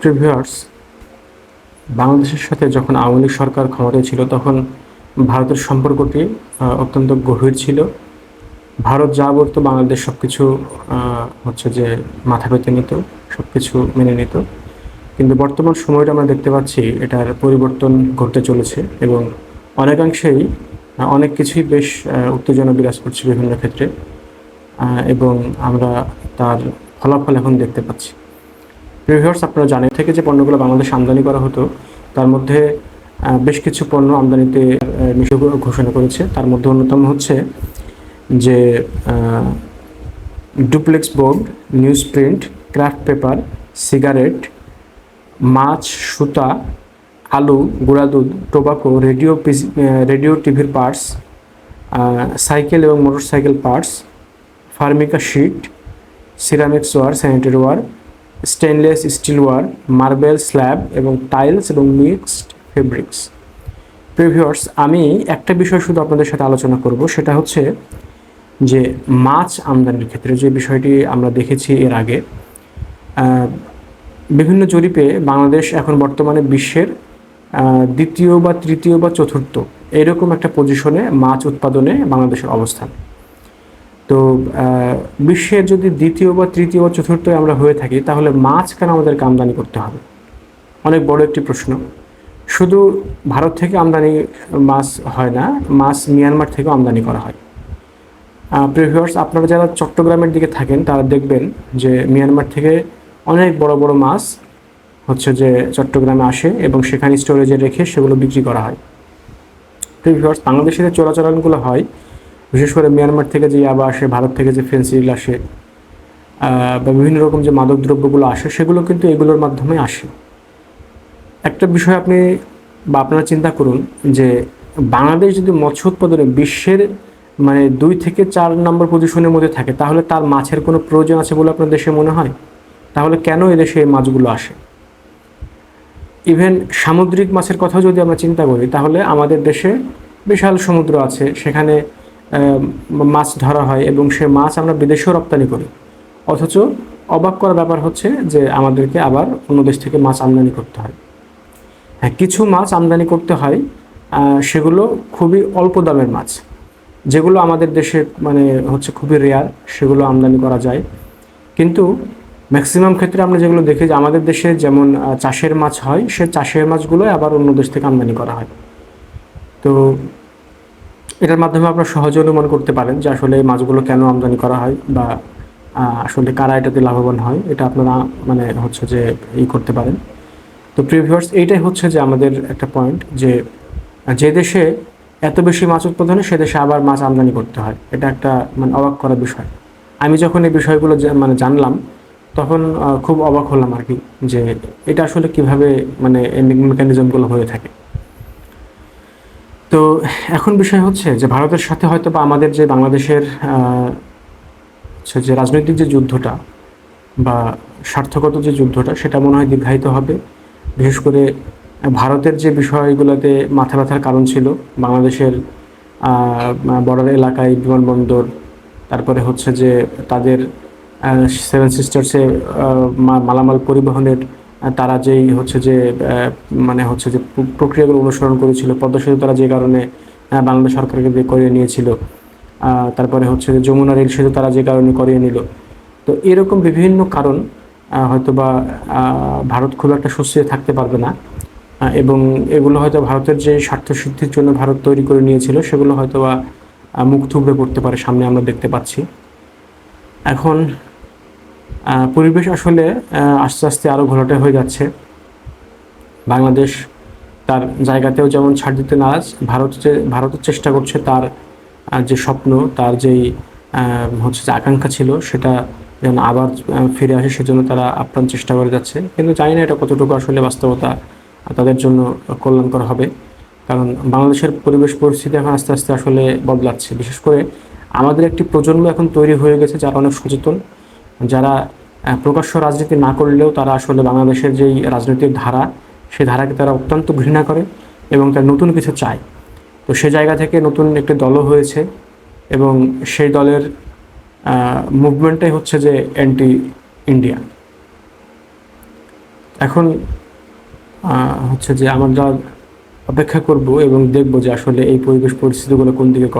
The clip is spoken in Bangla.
প্রিভিয়ার্স বাংলাদেশের সাথে যখন আওয়ামী লীগ সরকার ক্ষমতায় ছিল, তখন ভারতের সম্পর্কটি অত্যন্ত গভীর ছিল। ভারত যা বলতো, বাংলাদেশ সব কিছু হচ্ছে যে মাথা পেতে নিত সব কিছু মেনে নিত। কিন্তু বর্তমান সময়টা আমরা দেখতে পাচ্ছি, এটার পরিবর্তন ঘটতে চলেছে এবং অনেকাংশেই অনেক কিছুই বেশ উত্তেজনা বিরাজ করছে বিভিন্ন ক্ষেত্রে এবং আমরা তার ফলাফল এখন দেখতে পাচ্ছি। প্রিভিয়ার্স আপনারা জানেন থেকে যে পণ্যগুলো বাংলাদেশ আমদানি করা হতো, তার মধ্যে বেশ কিছু পণ্য আমদানিতে নিষেধ ঘোষণা করেছে। তার মধ্যে অন্যতম হচ্ছে যে duplex board news print craft paper, cigarette, মাছ, সুতা, আলু, গুঁড়া দুধ, টোবাকো, রেডিও রেডিও টিভির পার্টস সাইকেল এবং motorcycle parts, formica sheet ceramics ware sanitary ware stainless steel ware marble slab এবং টাইলস এবং মিক্সড ফেব্রিক্স প্রিভিউয়ার্স আমি একটা বিষয় শুধু আপনাদের সাথে আলোচনা করব, সেটা হচ্ছে যে মাছ আমদানির ক্ষেত্রে যে বিষয়টি আমরা দেখেছি এর আগে বিভিন্ন জরিপে বাংলাদেশ এখন বর্তমানে বিশ্বের দ্বিতীয় বা তৃতীয় বা চতুর্থ এরকম একটা পজিশনে মাছ উৎপাদনে বাংলাদেশের অবস্থান। তো বিশ্বের যদি দ্বিতীয় বা তৃতীয় বা চতুর্থ আমরা হয়ে থাকি, তাহলে মাছ কেন আমাদেরকে আমদানি করতে হবে। অনেক বড় একটি প্রশ্ন। শুধু ভারত থেকে আমদানি মাছ হয় না, মাছ মিয়ানমার থেকেও আমদানি করা হয়। প্রিভিয়ার্স আপনারা যারা চট্টগ্রামের দিকে থাকেন, তারা দেখবেন যে মিয়ানমার থেকে অনেক বড় বড় মাছ হচ্ছে যে চট্টগ্রামে আসে এবং সেখানে স্টোরেজে রেখে সেগুলো বিক্রি করা হয়। প্রিভিয়ার্স বাংলাদেশে যে চোরাচালানগুলো হয় বিশেষ করে মিয়ানমার থেকে যে ইয়াবা আসে, ভারত থেকে যে ফেন্সিল আসে বা বিভিন্ন রকম যে মাদক দ্রব্যগুলো আসে, সেগুলো কিন্তু এগুলোর মাধ্যমে আসে। একটা বিষয় আপনি বা আপনারা চিন্তা করুন যে বাংলাদেশ যদি মৎস্য উৎপাদনে বিশ্বের মানে দুই থেকে চার নম্বর পজিশনের মধ্যে থাকে, তাহলে তার মাছের কোনো প্রয়োজন আছে বলে আপনার দেশে মনে হয়? তাহলে কেন এদেশে এই মাছগুলো আসে? ইভেন সামুদ্রিক মাছের কথা যদি আমরা চিন্তা করি, তাহলে আমাদের দেশে বিশাল সমুদ্র আছে, সেখানে মাছ ধরা হয় এবং সে মাছ আমরা বিদেশেও রপ্তানি করি। অথচ অবাক করার ব্যাপার হচ্ছে যে আমাদেরকে আবার অন্য দেশ থেকে মাছ আমদানি করতে হয়। হ্যাঁ কিছু মাছ আমদানি করতে হয় সেগুলো খুবই অল্প দামের মাছ। যেগুলো আমাদের দেশে মানে হচ্ছে খুবই রেয়ার সেগুলো আমদানি করা যায়। কিন্তু ম্যাক্সিমাম ক্ষেত্রে আমরা যেগুলো দেখি যে আমাদের দেশে যেমন চাষের মাছ হয়, সে চাষের মাছগুলোই আবার অন্য দেশ থেকে আমদানি করা হয়। তো এটার মাধ্যমে আপনারা সহজে অনুমান করতে পারেন যে আসলে মাছগুলো কেন আমদানি করা হয় বা আসলে কারা এটাতে লাভবান হয়। এটা আপনারা মানে হচ্ছে যে ই করতে পারেন। তো প্রিভিউয়ার্স এইটাই হচ্ছে যে আমাদের একটা পয়েন্ট যে যে দেশে এত বেশি মাছ উৎপাদনে সে দেশে আবার মাছ আমদানি করতে হয়। এটা একটা মানে অবাক করা বিষয়। আমি যখন এই বিষয়গুলো মানে জানলাম, তখন খুব অবাক হলাম আর কি যে এটা আসলে কীভাবে মানে মেকানিজমগুলো হয়ে থাকে। তো এখন বিষয় হচ্ছে যে ভারতের সাথে হয়তো বা আমাদের যে বাংলাদেশের যে রাজনৈতিক যে যুদ্ধটা বা স্বার্থগত যে যুদ্ধটা, সেটা মনে হয় দীর্ঘায়িত হবে। বিশেষ করে ভারতের যে বিষয়গুলোতে মাথা ব্যথার কারণ ছিল, বাংলাদেশের বর্ডার এলাকায় বিমানবন্দর, তারপরে হচ্ছে যে তাদের সেভেন সিস্টার্সে মালামাল পরিবহনের তারা যেই হচ্ছে যে মানে হচ্ছে যে প্রক্রিয়াগুলো অনুসরণ করেছিল পদ্মা সেতু তারা যে কারণে বাংলাদেশ সরকারকে দিয়ে করিয়ে নিয়েছিল তারপরে হচ্ছে যে যমুনা রেল সেতু তারা যে কারণে করিয়ে নিল। তো এরকম বিভিন্ন কারণ হয়তো বা ভারত খুব একটা সুস্থির থাকতে পারবে না এবং এগুলো হয়তো ভারতের যে স্বার্থ সিদ্ধির জন্য ভারত তৈরি করে নিয়েছিল, সেগুলো হয়তো বা মুখ থুবড়ে পড়তে পারে, সামনে আমরা দেখতে পাচ্ছি। এখন পরিবেশ আসলে আস্তে আস্তে আরও ঘোলাটে হয়ে যাচ্ছে। বাংলাদেশ তার জায়গাতেও যেমন ছাড় দিতে নারাজ, ভারত যে ভারতের চেষ্টা করছে তার যে স্বপ্ন, তার যেই হচ্ছে যে আকাঙ্ক্ষা ছিল, সেটা যেন আবার ফিরে আসে, সেজন্য তারা আপ্রাণ চেষ্টা করে যাচ্ছে। কিন্তু জানি না এটা কতটুকু আসলে বাস্তবতা, তাদের জন্য কল্যাণকর হবে। কারণ বাংলাদেশের পরিবেশ পরিস্থিতি এখন আস্তে আস্তে আসলে বদলাচ্ছে। বিশেষ করে আমাদের একটি প্রজন্ম এখন তৈরি হয়ে গেছে যারা অনেক সচেতন। যারা প্রকাশ্য রাজনীতি না করলেও তারা আসলে বাংলাদেশের যেই রাজনৈতিক ধারা সেই ধারাকে তারা অত্যন্ত ঘৃণা করে এবং তার নতুন কিছু চায়। তো সে জায়গা থেকে নতুন একটি দলও হয়েছে এবং সেই দলের মুভমেন্টটাই হচ্ছে যে অ্যান্টি ইন্ডিয়া এখন হচ্ছে যে আমরা অপেক্ষা করব এবং দেখব যে আসলে এই পরিবেশ পরিস্থিতিগুলো কোন দিকে করে